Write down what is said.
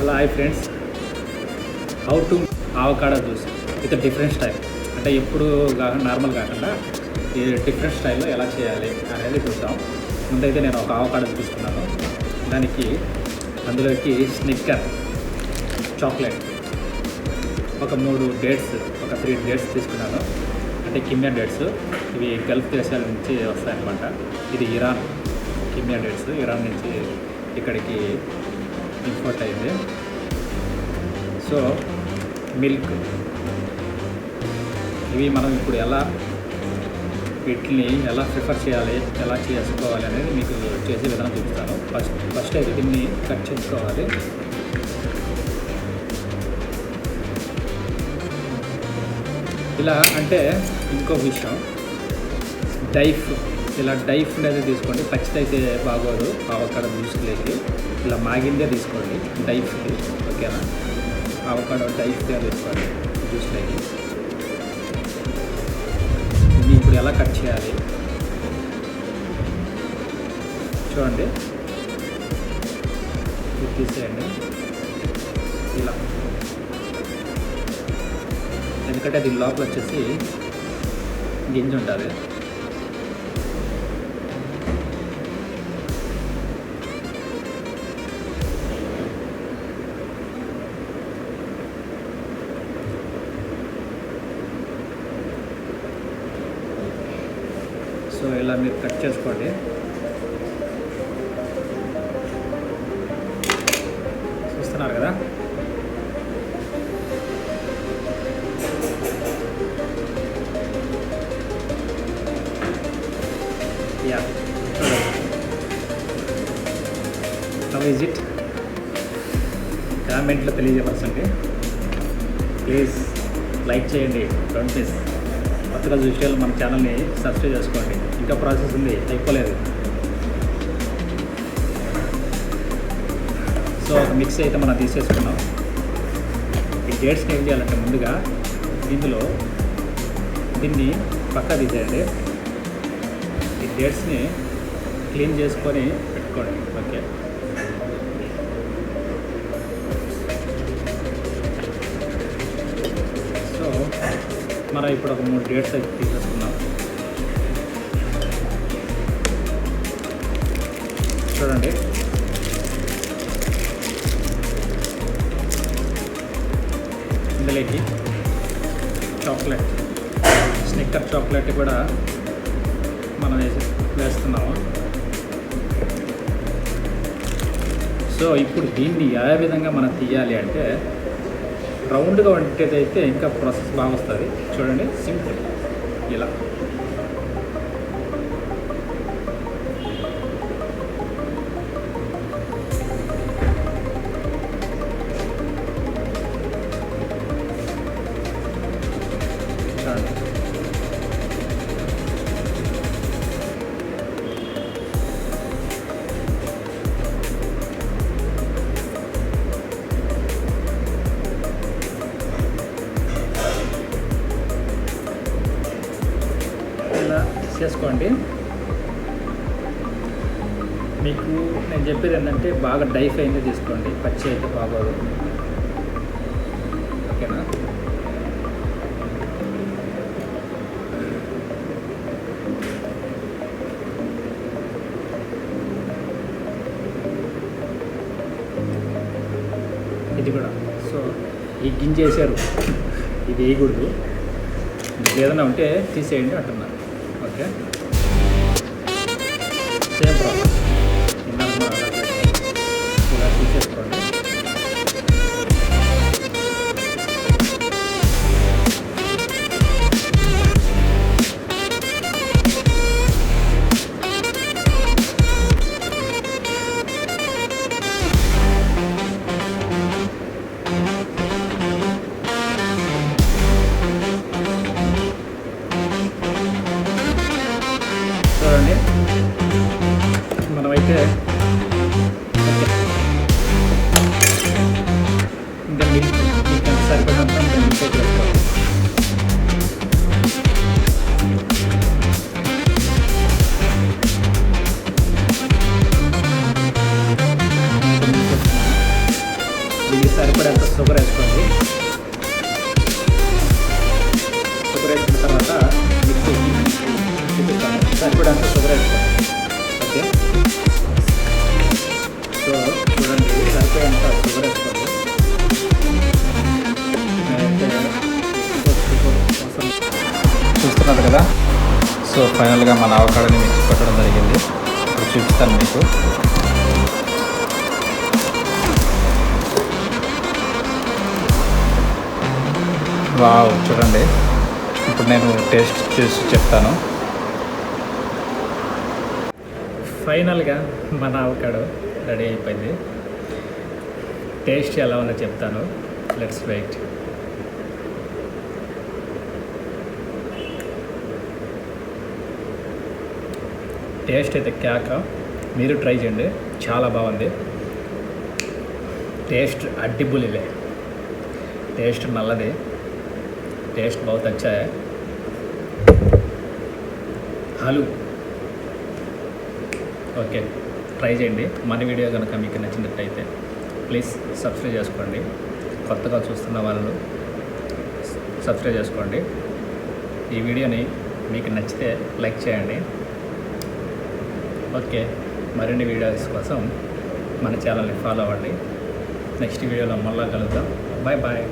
Hello hi friends. How to avocado juice with different style అంటే ఎప్పుడు normal కాకుండా ఈ డిఫరెంట్ స్టైల్లో ఎలా చేయాలి అనేది చూద్దాం. ముందైతే నేను ఒక ఆవకాడో తీసుకున్నాను. దానికి అందులోకి స్నిక్కర్ చాక్లెట్ ఒక మూడు డేట్స్ ఒక త్రీ డేట్స్ తీసుకున్నాను. అంటే కిమ్యా డేట్స్ ఇవి గల్ఫ్ దేశాల నుంచి వస్తాయన్నమాట. ఇది ఇరాన్ కిమ్యా డేట్స్ ఇరాన్ నుంచి ఇక్కడికి ఇంపోర్ట్ అయింది సో మిల్క్ ఇవి మనం ఇప్పుడు ఎలా వీటిని ఎలా ప్రిఫర్ చేయాలి ఎలా చేసుకోవాలి అనేది మీకు చేసే విధానం చూపిస్తాను. ఫస్ట్ ఫస్ట్ అయితే దీన్ని కట్ చేసుకోవాలి. ఇలా అంటే ఇంకో విషయం. డైఫ్ ఇలా డైఫ్ అనేది తీసుకోండి. పచ్చిది అయితే బాగోదు ఆవకాడ జ్యూస్లోకి ఇలా మాగిందే తీసుకోండి డైఫ్కి ఓకేనా? అవకాడో డైఫ్దే తీసుకోండి జ్యూస్లోకి ఇది ఇప్పుడు ఎలా కట్ చేయాలి? చూడండి. ఇది తీసేయండి. ఇలా. ఎందుకంటే దీని లోపల వచ్చేసి గింజ ఉంటుంది సో ఇలా మీరు కట్ చేసుకోండి. చూస్తున్నారు కదా? యా హౌ ఈజ్ ఇట్ కామెంట్లో తెలియజేయవలసండి ప్లీజ్ లైక్ చేయండి. డోంట్ మిస్ కొత్తగా విషయాలు మన ఛానల్ని సబ్స్క్రైబ్ చేసుకోండి. ఇంకా ప్రాసెస్ ఉంది అయిపోలేదు. సో ఒక మిక్స్ అయితే మనం తీసేసుకున్నాం. ఈ డేట్స్ని ఏం చేయాలంటే ముందుగా ఇందులో దీన్ని పక్క తీసేయండి. ఈ డేట్స్ని క్లీన్ చేసుకొని పెట్టుకోండి. ఓకే? కెమెరా ఇప్పుడు ఒక మూడు డేట్స్ అయితే తీసేసుకున్నాం. చూడండి. ఇందులోకి చాక్లెట్ స్నిక్కర్ చాక్లెట్ కూడా మనం వేసి వేస్తున్నాము. సో ఇప్పుడు దీన్ని ఏ విధంగా మనం తీయాలి అంటే రౌండ్గా వంటేదైతే ఇంకా ప్రాసెస్ బాగా వస్తుంది. చూడండి సింపుల్. ఇలా. చేసుకోండి మీకు నేను చెప్పేది ఏంటంటే బాగా డైఫ్ అయింది తీసుకోండి. పచ్చి అయితే బాగోదు. ఓకేనా? ఇది కూడా. సో ఈ గింజ వేసారు ఇది వేయకూడదు. మీకు ఏదైనా ఉంటే తీసేయండి అంటున్నారు. ఓకే చూస్తున్నారు కదా. సో ఫైనల్గా మన అవకాడని మిక్స్ పెట్టడం జరిగింది. ఇప్పుడు చూపిస్తాను మీకు. వావ్ చూడండి. ఇప్పుడు నేను టేస్ట్ చూసి చెప్తాను. ఫైనల్గా మన అవకాడో రెడీ అయిపోయింది. టేస్ట్ ఎలా ఉందో చెప్తాను. Let's wait. టేస్ట్ అయితే క్యాక. మీరు ట్రై చేయండి. చాలా బాగుంది. టేస్ట్ అడ్డిబులిలే. టేస్ట్ నల్లది. టేస్ట్ బాగా అచ్చా హలో. ఓకే. ట్రై చేయండి. మన వీడియో కనుక మీకు నచ్చినట్లయితే ప్లీజ్ సబ్స్క్రైబ్ చేసుకోండి. కొత్తగా చూస్తున్న వాళ్ళు సబ్స్క్రైబ్ చేసుకోండి. ఈ వీడియోని మీకు నచ్చితే లైక్ చేయండి. ఓకే మరిన్ని వీడియోస్ కోసం మన ఛానల్ని ఫాలో అవ్వండి. నెక్స్ట్ వీడియోలో మళ్ళా కలుద్దాం. Bye bye